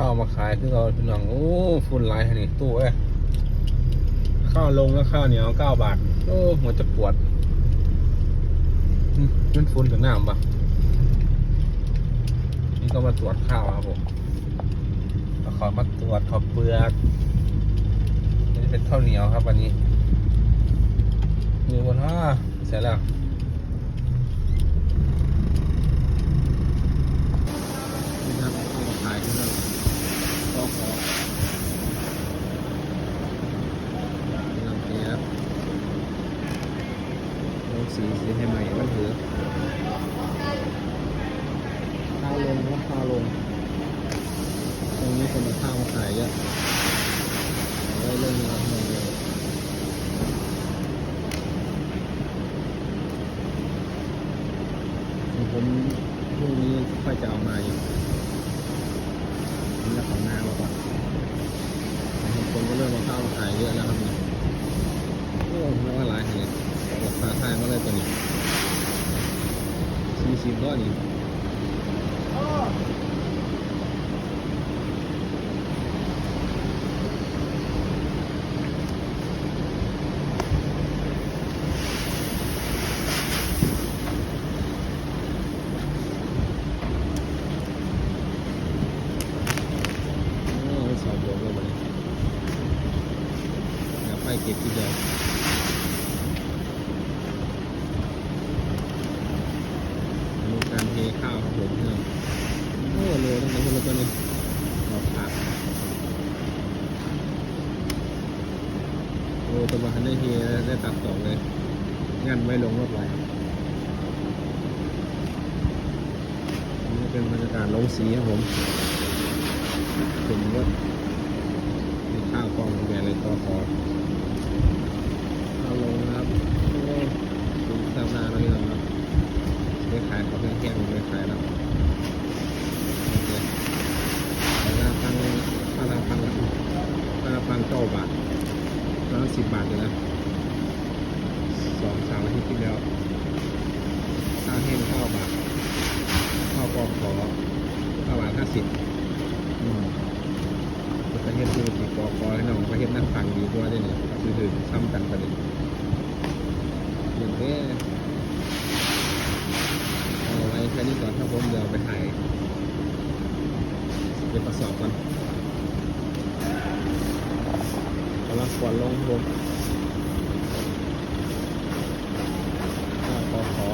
ข้าวมาขายคือเราพี่น้องโอ้ฝุ่นหลายขนาดตู้เอ้ข้าวลงแล้วข้าวเหนียวเก้าบาท โอ้หัวจะปวดมันฝุ่นถึงหน้าผมปะนี่ก็มาตรวจข้าวครับผมขอมาตรวจขอบเปลือกนี่เป็นข้าวเหนียวครับวันนี้มีบนห้าเสร็จแล้ว ลังเทียบลงสีสีให้ใหม่มันถือข้าวลงว่าข้าวลง ตรงนี้คนมาข้าวมาขายเยอะเอาไว้เรื่องนี้ครับเลยผมพรุ่งนี้ค่อยจะเอามาอยู่ นี่ก็ของหน้ามาก่อนคนก็เริ่มมาเข้ามาขายเยอะแล้วครับนี่โอ้ไม่ว่าหลายเหตุราคาไทยมาเลยตัวนี้ สี่สิบก็นี่โอ้สอบบวกเลยวันนี้เดี๋ยวไปเก็บทีเดียวมีการเท ข้าวครับผมเพื่อนโอ้โลตั้งแต่คนละตัวนี้ดอกผักโอ้ตัวบ้านได้เฮียได้ตัดต่อเลยงั้นไม่ลงรถไหวอันนี่เป็นบรรยากาศลงสีครับผมถึงรถมีข้าวกล้องแกเลยก็ขอเอาลงนะครับโอ้ดูตามหน้าเราเลยครับได้ขายเขาแห้งๆเลยขายแล้วโอเคแต่ละพังถ้าละพังถ้าละพังเก้าบาทแล้วสิบบาทเลยนะสองสามอาทิตย์ที่แล้วข้าวแห้งเก้าบาทข้าวกอขอเก้าบาทห้าสิบอืมประเทศธุรกิจกอขอให้น้องประเทศนั่งฟังดีกว่าได้เนี่ยคือถือซ้ำกันประเด็นอย่างนี้เอาไว้แค่นี้ก่อนถ้าผมเดี๋ยวไปถ่ายเก็บกระสอบกันกำลังกวาดลงผมข้าวกอขอ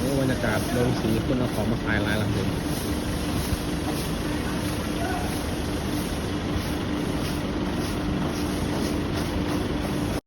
นี่บรรยากาศลงสีคนเอาของมาขายลายหลังเลย